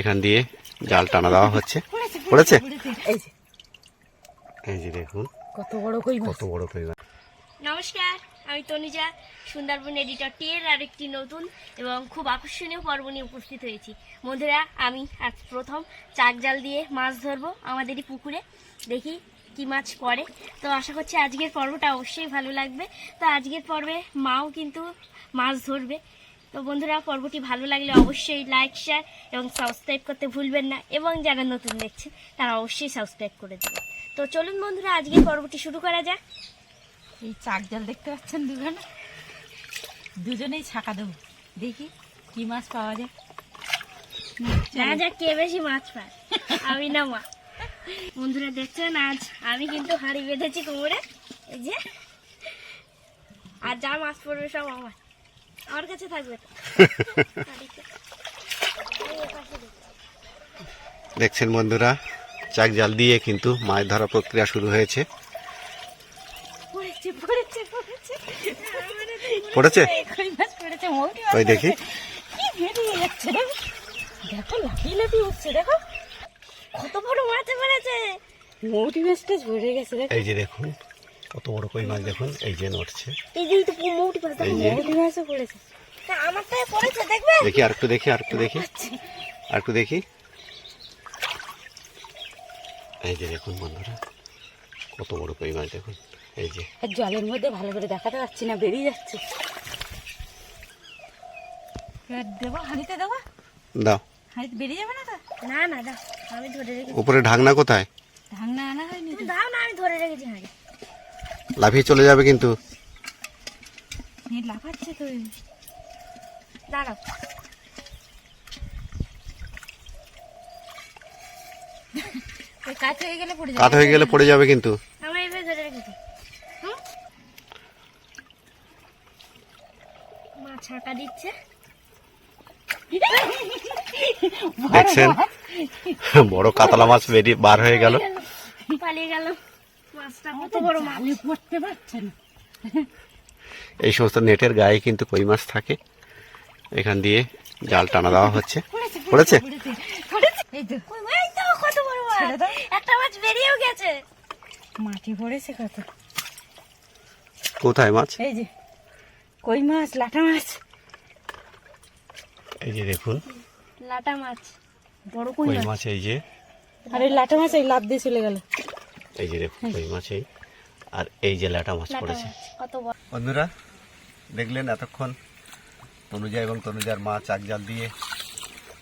এখান দিয়ে জাল টানা দেওয়া হচ্ছে। পড়েছে? এই যে দেখুন কত বড় কই কত বড় কই নমস্কার আমি তনুজা সুন্দরবন এডিটর টিয়ের আরেকটি নতুন এবং খুব আকর্ষণীয় পর্ব নিয়ে উপস্থিত হয়েছি। বন্ধুরা আমি আজ প্রথম চাক জাল দিয়ে মাছ ধরবো আমাদেরই পুকুরে দেখি কি মাছ পড়ে। তো আশা করছি আজকের পর্বটা অবশ্যই ভালো লাগবে। তো আজকের পর্বে মাও কিন্তু মাছ ধরবে। তো বন্ধুরা পর্বটি ভালো লাগলে অবশ্যই লাইক শেয়ার এবং সাবস্ক্রাইব করতে ভুলবেন না এবং যারা নতুন দেখছেন তারা অবশ্যই সাবস্ক্রাইব করে দেবেন। তো চলুন বন্ধুরা আজকের পর্বটি শুরু করা যাক। এই চাক জাল দেখতে পাচ্ছেন দুজনে? দুজনেই ছাকা দেবো। দেখি কি মাছ পাওয়া যায়। না যা কে বেশি মাছ পায়। আমি না মা। বন্ধুরা দেখছেন? আজ আমি কিন্তু হাড়ি বেঁধেছি কোমরে। এই যে। আর যা মাছ পড়বে সব আমার। আমার কাছে থাকবে। দেখছেন বন্ধুরা চাক জাল দিয়ে কিন্তু মাছ ধরা প্রক্রিয়া শুরু হয়েছে। পড়েছে ওই দেখি। দেখো উঠছে কত বড় মাছ পড়েছে মৌরি মাছটা ঝরে গেছে এই যে দেখুন কত বড় কই মাছ দেখুন এই যে নড়ছে। দেখি আর একটু দেখি আর একটু দেখি। আর একটু দেখি। এই যে দেখুন বন্ধুরা কত বড় কই মাছ দেখুন। এই যে। আর জলের মধ্যে ভালো করে দেখাতে পারছি না বেরিয়ে যাচ্ছে। দেবো হাঁড়িতে দেবো? দাও। হাঁড়িতে বেরিয়ে যাবে না তো? না না দাও আমি ধরে রেখেছি। উপরে ঢাকনা কোথায়? ঢাকনা আনা হয়নি দাও না আমি ধরে রেখেছি হাঁড়ি লাফিয়ে চলে যাবে কিন্তু। লাফাচ্ছে তো। দাঁড়াও। ওই হয়ে গেলে পড়ে যাবে। কাত হয়ে গেলে পড়ে যাবে কিন্তু। আমি এভাবে ধরে রেখেছি মা ছাকা দিচ্ছে। দেখছেন? বড় কাতলা মাছ বেরিয়ে বার হয়ে গেল। পালিয়ে গেল। এই সমস্ত নেটের গায়ে কিন্তু কই মাছ থাকে। এখান দিয়ে জাল টানা দেওয়া হচ্ছে। পড়েছে পড়েছে? পড়েছে এই তো ওই ওই তো কত বড় মাছ? ছেড়ে দাও। একটা মাছ বেরিয়েও গেছে। মাটি পড়েছে কত? কোথায় মাছ? এই যে কই মাছ? লাটা মাছ। এই যে দেখুন। লাটা মাছ। বড় কই মাছ? এই যে? আর লাটা মাছ এই লাভ দিয়ে চলে গেল। এই যে দেখুন কই মাছ এই। আর এই যে ল্যাটা মাছ পড়েছে। কত বড়। বন্ধুরা দেখলেন এতক্ষণ তনুজা এবং তনুজার মা চাক জাল দিয়ে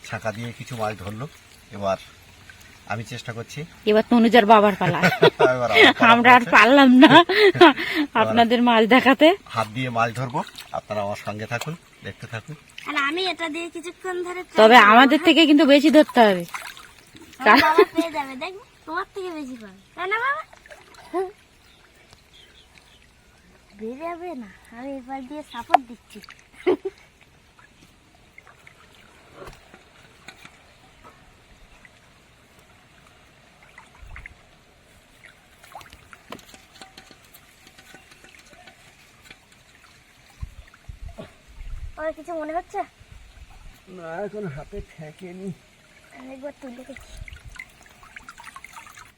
ছাকা দিয়ে কিছু মাছ ধরলো। এবার আমি চেষ্টা করছি। এবার তনুজার বাবার পালা আমার আর পারলাম না। আপনাদের মাছ দেখাতে। হাত দিয়ে মাছ ধরবো। আপনারা আমার সঙ্গে থাকুন দেখতে থাকুন। আর আমি এটা দিয়ে কিছুক্ষণ ধরে তবে আমাদের থেকে কিন্তু বেশি ধরতে হবে। আমার পেয়ে যাবে দেখবে? তোমার থেকে বেশি পাবে। তাই না বাবা? বেরাবে না। আমি এবার দিয়ে সাপোর্ট দিচ্ছি। আর কিছু মনে হচ্ছে? না এখন হাতে ঠেকেনি। একবার তুলে দেখি।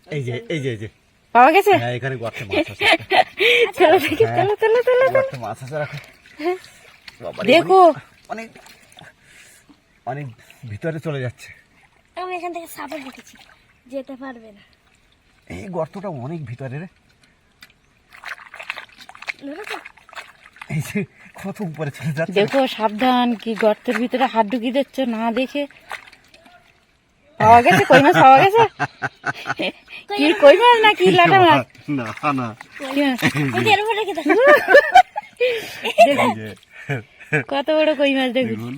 এই যে এই যে এই যে। পাওয়া গেছে? হ্যাঁ এখানে গর্তে মাছ আছে। চলো দেখি চলো চলো চলো গর্তে মাছ আছে রাখো। দেখো। অনেক অনেক ভিতরে চলে যাচ্ছে। আমি এখান থেকে সাপোর্ট রেখেছি যেতে পারবে না। এই গর্তটা অনেক ভিতরে রে। এই যে কত উপরে চলে যাচ্ছে। দেখো সাবধান কি গর্তের ভিতরে হাত ঢুকিয়ে দিচ্ছ না দেখে। পাওয়া গেছে? কই মাছ পাওয়া গেছে? কি কই মাছ না কি লাটা মাছ? না না। যে কত বড় কই মাছ দেখুন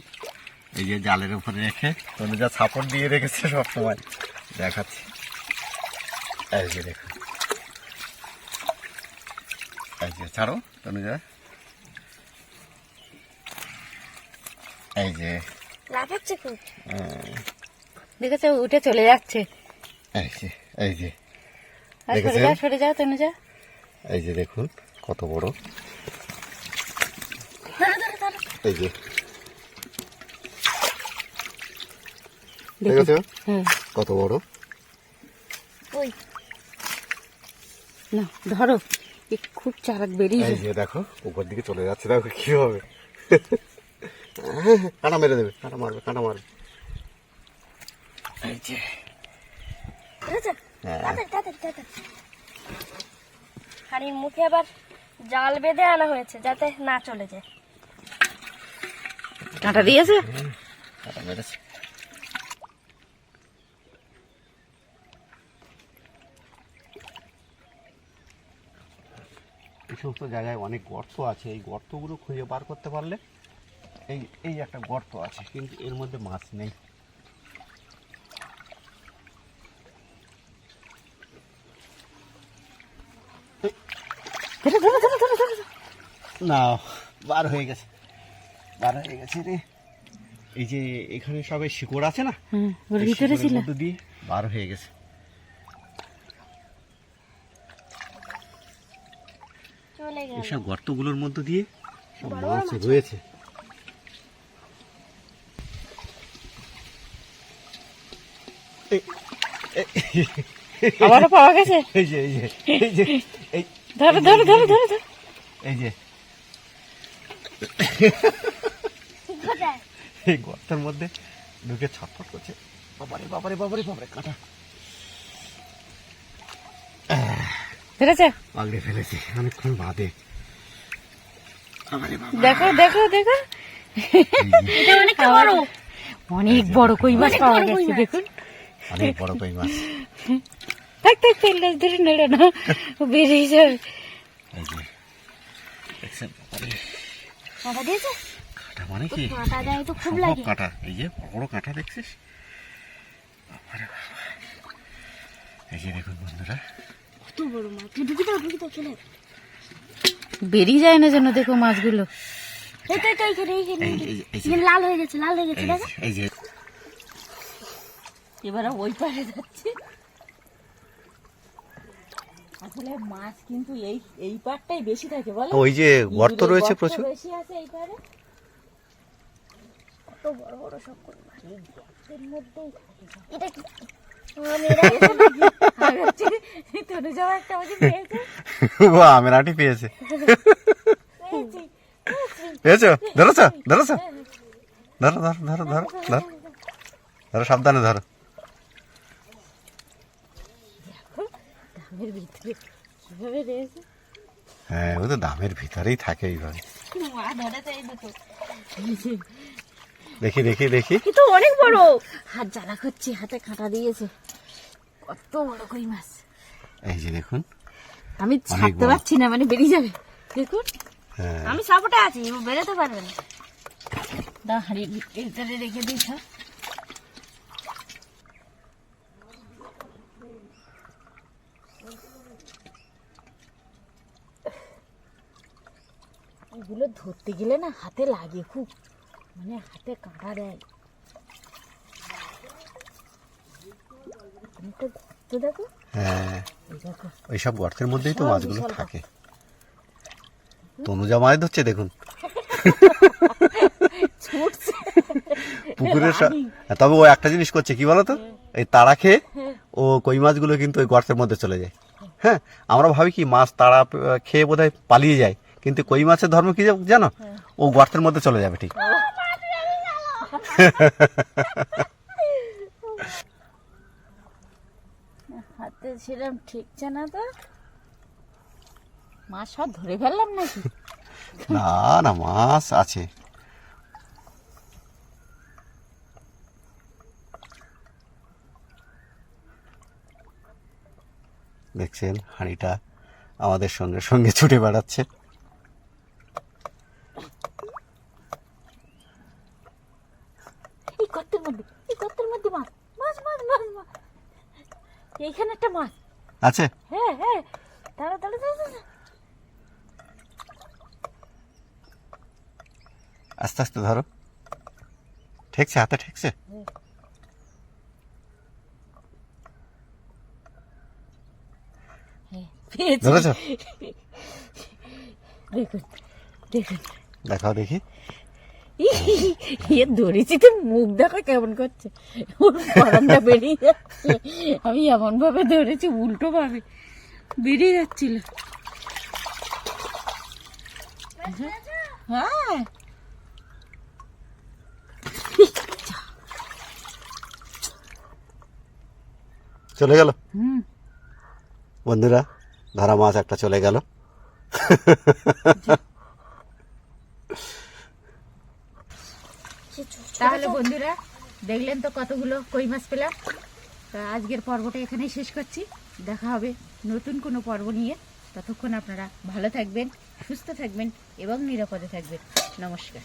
এই যে জালের উপরে রেখে তনুজা ছাপড় দিয়ে রেখেছে সব সময়। দেখাচ্ছি। এই যে দেখুন। এই যে ছাড়ো তনুজা এই যে। লাফাচ্ছে খুব। আহ, দেখেছ উঠে চলে যাচ্ছে। এই যে এই যে। সরে যাও সরে যাও তনুজা এই যে দেখুন কত বড়। এই যে। হ্যাঁ কত বড়। ওই। না ধরো খুব চালাক বেরিয়েছে এই যে দেখো উপর দিকে চলে যাচ্ছে দেখো কি হবে। কাঁটা মেরে দেবে কাঁটা মারবে কাঁটা মারবে। এই যে হ্যাঁ। হাড়ির মুখে আবার জাল বেঁধে আনা হয়েছে যাতে না চলে যায়। কাঁটা দিয়েছে? কাঁটা মেরেছে সমস্ত জায়গায় অনেক গর্ত আছে। এই গর্তগুলো খুঁজে বার করতে পারলে এই এই একটা গর্ত আছে কিন্তু এর মধ্যে মাছ নেই ধরো ধরো ধরো ধরো ধরো না বার হয়ে গেছে। বার হয়ে গেছে রে। এই যে এখানে সবাই শিকড় আছে না? ওর ভিতরে ছিল। দিয়ে বার হয়ে গেছে। চলে গেল। এইসব গর্তগুলোর মধ্যে দিয়ে সব মাছ রয়েছে এই- এই- আবারও পাওয়া গেছে। এই যে এই যে এই যে ধরো ধরো ধরো ধরো ধরো। এই যে। এই গর্তের মধ্যে ঢুকে ছটফট করছে। বাবারে বাবারে বাবারে বাবারে কাঁটা। ধরেছে পাগড়ে ফেলেছে অনেকক্ষণ বাদে। দেখো দেখো দেখো। এটা অনেকটা বড়। অনেক বড় কই মাছ পাওয়া গেছে মাছ। দেখুন। অনেক বড় কই মাছ থাক থাক ফেললে ধরে নেড়ে না। বেরিয়ে যাবে। কাঁটা দিয়েছে? কাঁটা মানে কি? কাঁটা দেয় তো খুব লাগে। কাঁটা। এই যে বড় কাঁটা দেখছিস? এই যে দেখুন বন্ধুরা। কত বড় মাছ। তুই দাও ঢুকি দাও চলে বেরিয়ে যায় না যেন দেখো মাছগুলো। এই তো এই তো এইখানে এইখানে লাল হয়ে গেছে লাল হয়ে গেছে এই যে। এবারে ওই পারে যাচ্ছে। আসলে মাছ কিন্তু এই এই পারটাই বেশি থাকে বলো? ওই যে গর্ত রয়েছে প্রচুর। বেশি আছে এই পারে কত বড় বড় সব মাছ। এর মধ্যেই এটা কি? আমি এরা আর হচ্ছে তনু যাওয়া একটা আমাকে পেয়েছে। ও আমের পেয়েছি। পেয়েছ ধরেছ? ধরেছ? ধরো ধরো ধরো ধরো ধরো। ধরো সাবধানে ধরো। দামের ভিতরে কীভাবে রয়েছে হ্যাঁ ও তো দামের ভিতরেই থাকে এইভাবে দেখি দেখি দেখি। কিন্তু অনেক বড়। হাত জ্বালা করছে হাতে কাঁটা দিয়েছে। কত বড় কই মাছ। এই যে দেখুন আমি ছাড়তে পারছি না মানে বেরিয়ে যাবে। দেখুন হ্যাঁ। আমি সাপোর্টে আছি ও বেরোতে পারবে না। দা হাড়ির ভিতরে রেখে দিয়েছ এগুলো ধরতে গেলে না হাতে লাগে খুব। মানে হাতে কাঁটা দেয়। গর্ত দেখো। হ্যাঁ। এই দেখো। ওইসব গর্তের মধ্যেই তো মাছগুলো থাকে। তনুজা মাছ ধরছে দেখুন। পুকুরের সা- তবে ও একটা জিনিস করছে কি বলতো? এই তাড়া খেয়ে ও কই মাছগুলো কিন্তু ওই গর্তের মধ্যে চলে যায়। হ্যাঁ আমরা ভাবি কি মাছ তাড়া খেয়ে বোধহয় পালিয়ে যায়। কিন্তু কই মাছের ধর্ম কি জানো? ও গর্তের মধ্যে চলে যাবে ঠিক। হাতে ছিলাম ঠিকছে না তো। মাছ সব ধরে ফেললাম নাকি? না না মাছ আছে। দেখছেন হাঁড়িটা আমাদের সঙ্গে সঙ্গে ছুটে বেড়াচ্ছে এই গর্তের মধ্যে এই গর্তের মধ্যে মাছ মাছ মাছ মাছ মাছ এইখানে একটা মাছ আছে? হ্যাঁ হ্যাঁ। দাঁড়া দাঁড়া দাঁড়া দাঁড়া। আস্তে আস্তে ধরো। ঠেকছে হাতে ঠেকছে? হ্যাঁ, ধরেছ? দেখুন দেখুন। দেখাও দেখি। এ ধরেছি তো মুখ দেখা কেমন করছে। ওর পরানটা বেরিয়ে যাচ্ছে। আমি এমন ভাবে ধরেছি উল্টো ভাবে। বেরিয়ে যাচ্ছিল। হ্যাঁ। চলে গেল? হুম। বন্ধুরা ধরা মাছ একটা চলে গেল। তাহলে বন্ধুরা, দেখলেন তো কতগুলো কই মাছ পেলাম? তা আজকের পর্বটা এখানেই শেষ করছি। দেখা হবে নতুন কোনো পর্ব নিয়ে। ততক্ষণ আপনারা ভালো থাকবেন, সুস্থ থাকবেন এবং নিরাপদে থাকবেন। নমস্কার।